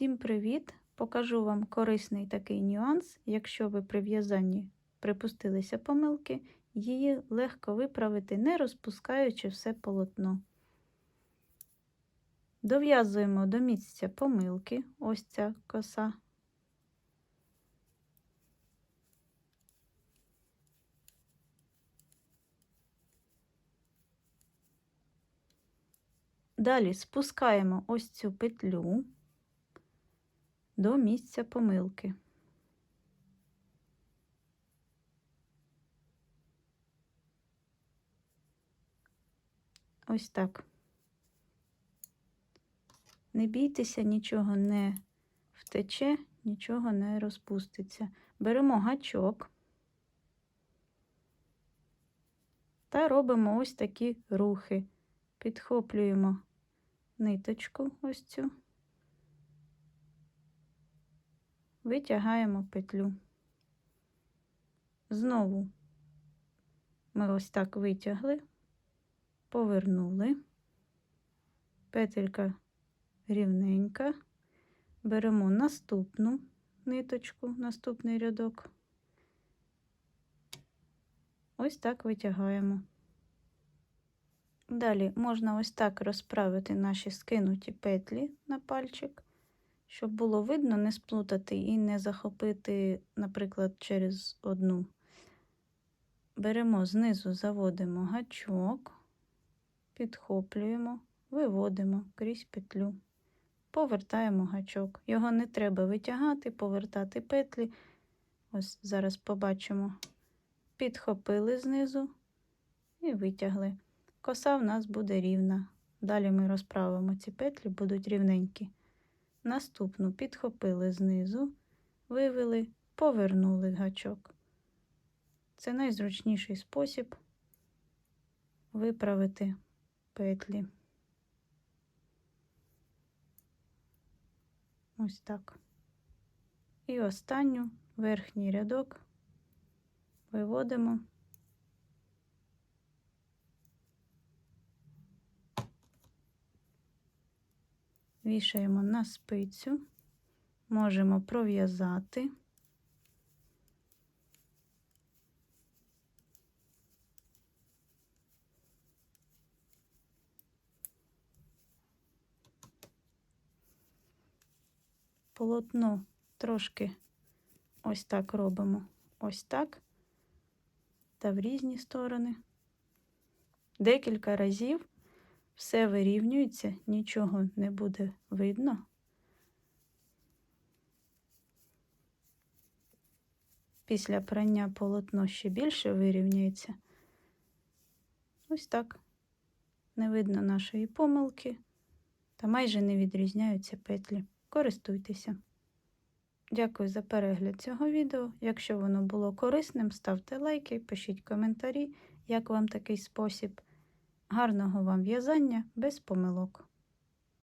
Всім привіт! Покажу вам корисний такий нюанс. Якщо ви при в'язанні припустилися помилки, її легко виправити, не розпускаючи все полотно. Дов'язуємо до місця помилки, ось ця коса. Далі спускаємо ось цю петлю до місця помилки. Ось так. Не бійтеся, нічого не втече, нічого не розпуститься. Беремо гачок та робимо ось такі рухи. Підхоплюємо ниточку ось цю, витягаємо петлю. Знову ми ось так витягли, повернули, петелька рівненька, беремо наступну ниточку, наступний рядок, ось так витягаємо. Далі можна ось так розправити наші скинуті петлі на пальчик, щоб було видно, не сплутати і не захопити, наприклад, через одну. Беремо знизу, заводимо гачок, підхоплюємо, виводимо крізь петлю, повертаємо гачок. Його не треба витягати, повертати петлі. Ось зараз побачимо, підхопили знизу і витягли коса в нас буде рівна. Далі ми розправимо ці петлі, будуть рівненькі. Наступну підхопили знизу, вивели, повернули гачок. Це найзручніший спосіб виправити петлі. Ось так. І останню верхній рядок виводимо. Вішаємо на спицю, можемо пров'язати. Полотно трошки ось так робимо, ось так, та в різні сторони. Декілька разів все вирівнюється, нічого не буде видно. Після прання полотно ще більше вирівняється. Ось так. Не видно нашої помилки та майже не відрізняються петлі. Користуйтеся. Дякую за перегляд цього відео. Якщо воно було корисним, ставте лайки, пишіть коментарі, як вам такий спосіб. Гарного вам в'язання без помилок!